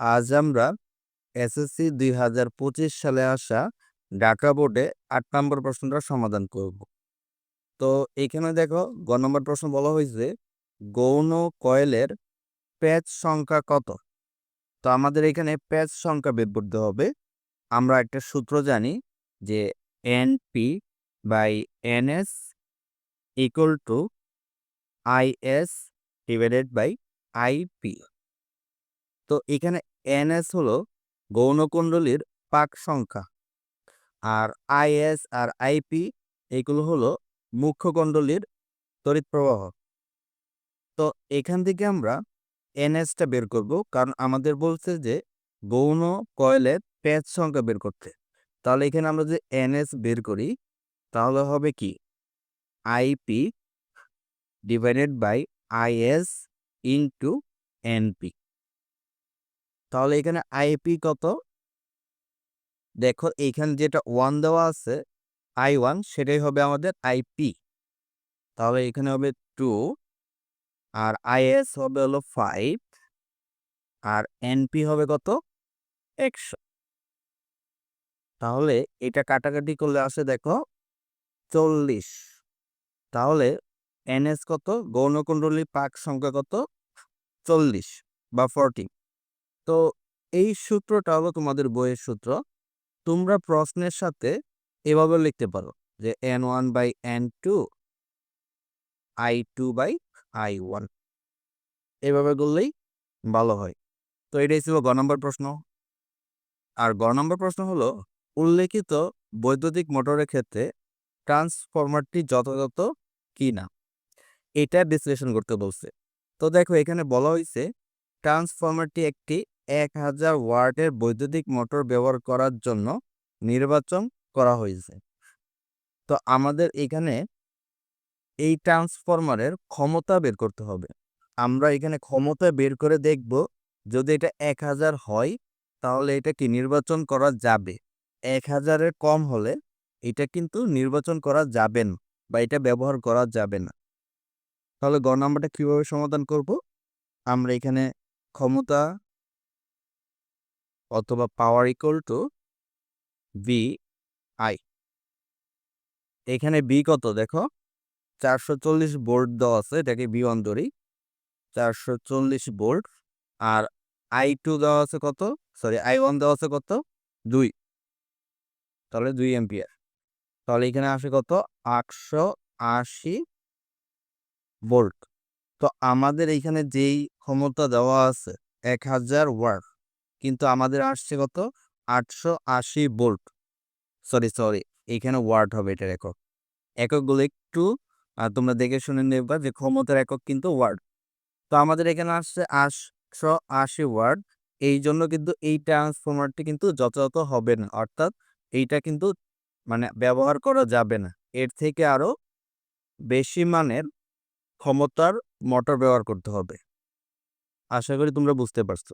আজ আমরা এসএসসি দুই হাজার পঁচিশ সালে আসা ঢাকা বোর্ডে আট নম্বর প্রশ্নটা সমাধান করব। তো এখানে দেখো গ নম্বর প্রশ্ন বলা হয়েছে, গৌণ কয়েলের প্যাচ সংখ্যা কত? তো আমাদের এখানে প্যাচ সংখ্যা বের করতে হবে। আমরা একটা সূত্র জানি যে N P by N S equal to I S divided by IP তো এখানে এনএস হলো গৌণকুণ্ডলীর পাক সংখ্যা। আর আইএস আর আইপি এগুলো হলো মুখ্য কুণ্ডলীর তড়িৎ প্রবাহ। তো এখান থেকে আমরা এনএসটা বের করব কারণ আমাদের বলছে যে গৌণ কয়েলের প্যাচ সংখ্যা বের করতে। তাহলে এখানে আমরা যে এনএস বের করি তাহলে হবে কি? IP divided by IS into NP তাহলে এখানে আইপি কত? দেখো, এইখানে যেটা ওয়ান দেওয়া আছে আই ওয়ান সেটাই হবে আমাদের আইপি তাহলে এখানে হবে টু আর আইএস হবে হলো ফাইভ আর এনপি হবে কত? একশো। তাহলে এটা কাটাকাটি করলে আসে দেখো, চল্লিশ। তাহলে এনএস কত? গৌণকুণ্ডলী পাক সংখ্যা কত? চল্লিশ বা ফোরটি তো এই সূত্রটা হলো তোমাদের বইয়ের সূত্র। তোমরা প্রশ্নের সাথে এভাবে লিখতে পারো যে N one by N two I two by I one এভাবে করলেই ভালো হয়। তো এটাই ছিল গ নম্বর প্রশ্ন। আর গ নম্বর প্রশ্ন হলো, উল্লেখিত বৈদ্যুতিক মোটরের ক্ষেত্রে ট্রান্সফরমারটি যথাযথ কি না এটা বিশ্লেষণ করতে বলছে। তো দেখো, এখানে বলা হয়েছে, ট্রান্সফরমারটি একটি এক হাজার ওয়ার্ডের বৈদ্যুতিক মোটর ব্যবহার করার জন্য নির্বাচন করা হয়েছে। তো আমাদের এখানে এই ট্রান্সফরমারের ক্ষমতা বের করতে হবে। আমরা এখানে ক্ষমতা বের করে দেখব, যদি এটা এক হাজার হয়, তাহলে এটা কি নির্বাচন করা যাবে? এক হাজারের কম হলে এটা কিন্তু নির্বাচন করা যাবে না বা এটা ব্যবহার করা যাবে না। তাহলে গ নাম্বারটা কীভাবে সমাধান করব? আমরা এখানে ক্ষমতা অথবা power equal to B I এখানে বি কত দেখো? চারশো চল্লিশ বোল্ট দেওয়া আছে, এটাকে বি ওয়ান ধরি। চারশো চল্লিশ বোল্ট। আর আই টু দেওয়া আছে কত? সরি আই ওয়ান দেওয়া আছে কত? দুই। তাহলে দুই এম্পিয়ার তাহলে এখানে আসে কত? আটশো আশি বোল্ট। তো আমাদের এইখানে যেই ক্ষমতা দেওয়া আছে, এক হাজার ওয়ার্ড কিন্তু আমাদের আসছে কত? আটশো আশি ভোল্ট সরি সরি এইখানে ওয়ার্ড হবে এটার একক। এককগুলো একটু তোমরা দেখে শুনে নেবা যে ক্ষমতার একক কিন্তু ওয়ার্ড তো আমাদের এখানে আসছে আটশো আশি ওয়ার্ড এই জন্য কিন্তু এই ট্রান্সফরমারটি কিন্তু যথাযথ হবে না। অর্থাৎ এইটা কিন্তু মানে ব্যবহার করা যাবে না। এর থেকে আরও বেশি মানের ক্ষমতার মোটর ব্যবহার করতে হবে। আশা করি তোমরা বুঝতে পারছ।